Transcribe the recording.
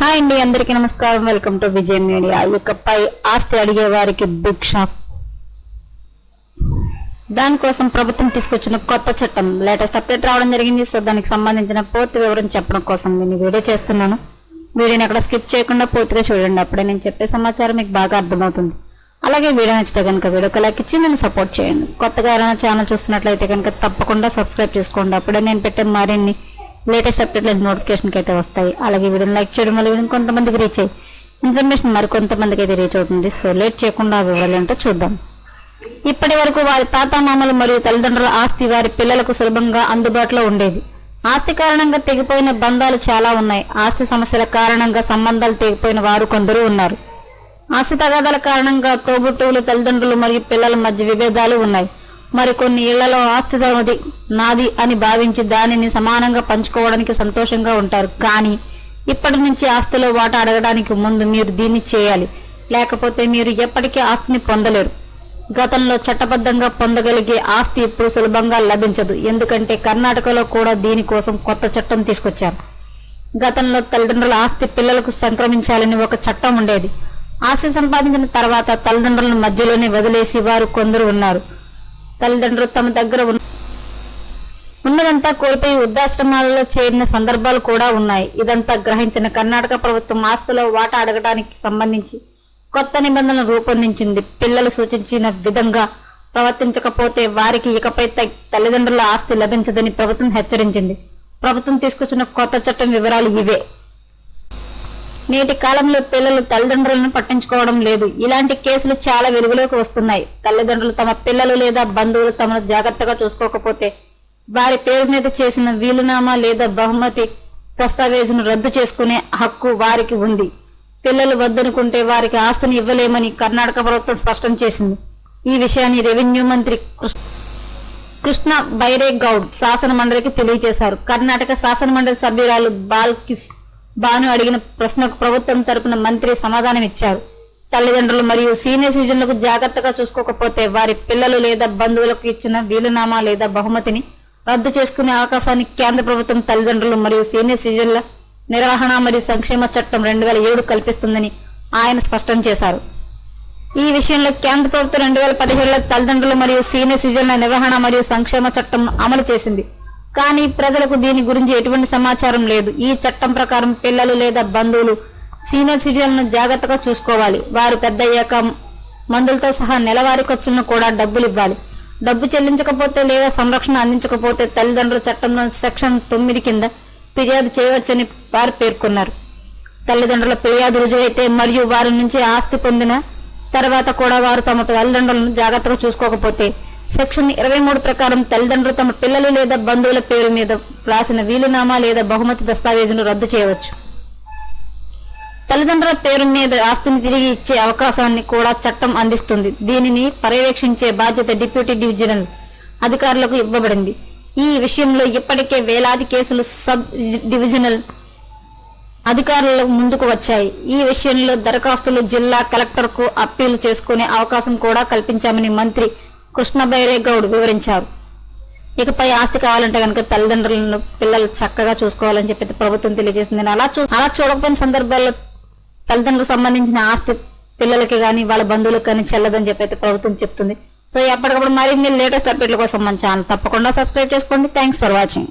Hi అండి అందరికీ నమస్కారం. వెల్కమ్ టు విజయ్ మీడియా ఇకపై ఆస్తి అడిగే వారికి బిగ్ షాక్ దానికోసం ప్రభుత్వం తీసుకొచ్చిన కొత్త చట్టం లేటెస్ట్ అప్డేట్ రావడం జరిగింది. సో దానికి సంబంధించిన పూర్తి వివరం చెప్పడం కోసం నేను వీడియో చేస్తున్నాను. వీడియోని అక్కడ స్కిప్ చేయకుండా పూర్తిగా చూడండి. అప్పుడే నేను చెప్పే సమాచారం మీకు బాగా అర్థమవుతుంది. అలాగే వీడియో నచ్చితే కనుక వీడియోకి లైక్ ఇచ్చి నన్ను సపోర్ట్ చేయండి. కొత్తగా ఎవరైనా ఛానల్ చూస్తున్నట్లయితే కనుక తప్పకుండా సబ్స్క్రైబ్ చేసుకోండి. అప్పుడే నేను పెట్టే మరిన్ని లేటెస్ట్ అప్డేట్ల నోటిఫికేషన్కి అయితే వస్తాయి. అలాగే వీడియోని లైక్ చేయడం వల్ల వీడియో కొంతమందికి రీచ్ అయ్యి ఇన్ఫర్మేషన్ మరికొంతమందికి అయితే రీచ్ అవుతుంది. సో లేట్ చేయకుండా ఆ వివరాలు ఏంటో చూద్దాం. ఇప్పటి వరకు వారి తాతామామలు మరియు తల్లిదండ్రుల ఆస్తి వారి పిల్లలకు సులభంగా అందుబాటులో ఉండేది ఆస్తి కారణంగా తెగిపోయిన బంధాలు చాలా ఉన్నాయి. ఆస్తి సమస్యల కారణంగా సంబంధాలు తెగిపోయిన వారు కొందరు ఉన్నారు. ఆస్తి తగాదాల కారణంగా తోబుట్టువులు తల్లిదండ్రులు మరియు పిల్లల మధ్య విభేదాలు ఉన్నాయి. మరికొన్ని ఇళ్ళలో ఆస్తి నాది అని భావించి దానిని సమానంగా పంచుకోవడానికి సంతోషంగా ఉంటారు. కానీ ఇప్పటి నుంచి ఆస్తిలో వాటా అడగడానికి ముందు మీరు దీన్ని చేయాలి. లేకపోతే మీరు ఎప్పటికీ ఆస్తిని పొందలేరు. గతంలో చట్టబద్ధంగా పొందగలిగే ఆస్తి ఇప్పుడు సులభంగా లభించదు. ఎందుకంటే కర్ణాటకలో కూడా దీనికోసం కొత్త చట్టం తీసుకొచ్చారు. గతంలో తల్లిదండ్రుల ఆస్తి పిల్లలకు సంక్రమించాలని ఒక చట్టం ఉండేది. ఆస్తి సంపాదించిన తర్వాత తల్లిదండ్రులను మధ్యలోనే వదిలేసి వారు కొందరు ఉన్నారు. తల్లిదండ్రులు తమ దగ్గర ఉన్నదంతా కోల్పోయి వృద్ధాశ్రమాలలో చేరిన సందర్భాలు కూడా ఉన్నాయి. ఇదంతా గ్రహించిన కర్ణాటక ప్రభుత్వం ఆస్తులో వాటా అడగడానికి సంబంధించి కొత్త నిబంధనలు రూపొందించింది. పిల్లలు సూచించిన విధంగా ప్రవర్తించకపోతే వారికి ఇకపై తల్లిదండ్రుల ఆస్తి లభించదని ప్రభుత్వం హెచ్చరించింది. ప్రభుత్వం తీసుకొచ్చిన కొత్త చట్టం వివరాలు ఇవే. నేటి కాలంలో పిల్లలు తల్లిదండ్రులను పట్టించుకోవడం లేదు. ఇలాంటి కేసులు చాలా వెలుగులోకి వస్తున్నాయి. తల్లిదండ్రులు తమ పిల్లలు లేదా బంధువులు తమను జాగ్రత్తగా చూసుకోకపోతే వారి పేరు మీద చేసిన వీలునామా లేదా బహుమతి దస్తావేజును రద్దు చేసుకునే హక్కు వారికి ఉంది. పిల్లలు వద్దనుకుంటే వారికి ఆస్తిని ఇవ్వలేమని కర్ణాటక ప్రభుత్వం స్పష్టం చేసింది. ఈ విషయాన్ని రెవెన్యూ మంత్రి కృష్ణ కృష్ణ బైరే గౌడ్ శాసన మండలికి తెలియజేశారు. కర్ణాటక శాసన మండలి సభ్యురాలు బాల్కిష్ బాను అడిగిన ప్రశ్నకు ప్రభుత్వం తరపున మంత్రి సమాధానం ఇచ్చారు. తల్లిదండ్రులు మరియు సీనియర్ సిటిజన్లకు జాగ్రత్తగా చూసుకోకపోతే వారి పిల్లలు లేదా బంధువులకు ఇచ్చిన వీలునామా లేదా బహుమతిని రద్దు చేసుకునే అవకాశాన్ని కేంద్ర ప్రభుత్వం తల్లిదండ్రులు మరియు సీనియర్ సిటిజన్ల నిర్వహణ మరియు సంక్షేమ చట్టం రెండు వేల ఏడు కల్పిస్తుందని ఆయన స్పష్టం చేశారు. ఈ విషయంలో కేంద్ర ప్రభుత్వం రెండు వేల పదిహేడులో తల్లిదండ్రులు మరియు సీనియర్ సిటిజన్ల నిర్వహణ మరియు సంక్షేమ చట్టం అమలు చేసింది. కానీ ప్రజలకు దీని గురించి ఎటువంటి సమాచారం లేదు. ఈ చట్టం ప్రకారం పిల్లలు లేదా బంధువులు సీనియర్ సిటిజన్లను జాగ్రత్తగా చూసుకోవాలి. వారు పెద్దయ్యాక మందులతో సహా నెలవారీ ఖర్చులను కూడా డబ్బులు ఇవ్వాలి. డబ్బు చెల్లించకపోతే లేదా సంరక్షణ అందించకపోతే తల్లిదండ్రుల చట్టంలో సెక్షన్ తొమ్మిది కింద ఫిర్యాదు చేయవచ్చని వారు పేర్కొన్నారు. తల్లిదండ్రుల ఫిర్యాదు రుజువైతే మరియు వారి నుంచి ఆస్తి పొందిన తర్వాత కూడా వారు తమ తల్లిదండ్రులను జాగ్రత్తగా చూసుకోకపోతే సెక్షన్ ఇరవై మూడు ప్రకారం తల్లిదండ్రులు తమ పిల్లలు లేదా బంధువుల పేరు మీద రాసిన వీలునామా లేదా బహుమతి దస్తావేజును రద్దు చేయవచ్చు. తల్లిదండ్రుల పేరు మీద ఆస్తిని తిరిగి ఇచ్చే అవకాశాన్ని కూడా చట్టం అందిస్తుంది. దీనిని పర్యవేక్షించే బాధ్యత డిప్యూటీ డివిజనల్ అధికారులకు ఇవ్వబడింది. ఈ విషయంలో ఇప్పటికే వేలాది కేసులు సబ్ డివిజనల్ అధికారుల ముందుకు వచ్చాయి. ఈ విషయంలో దరఖాస్తులు జిల్లా కలెక్టర్కు అప్పీలు చేసుకునే అవకాశం కూడా కల్పించామని మంత్రి కృష్ణ గౌడ్ వివరించారు. ఇకపై ఆస్తి కావాలంటే కనుక తల్లిదండ్రులను పిల్లలు చక్కగా చూసుకోవాలని చెప్పి ప్రభుత్వం తెలియజేసింది. అలా చూ అలా చూడకపోయిన సందర్భాల్లో తల్లిదండ్రులకు సంబంధించిన ఆస్తి పిల్లలకి కానీ వాళ్ళ బంధువులకు కానీ చెల్లదని చెప్పి ప్రభుత్వం చెప్తుంది. సో ఎప్పటికప్పుడు మరిన్ని లేటెస్ట్ అప్డేట్ల కోసం మన ఛానల్ తప్పకుండా సబ్స్క్రైబ్ చేసుకోండి. Thanks for watching.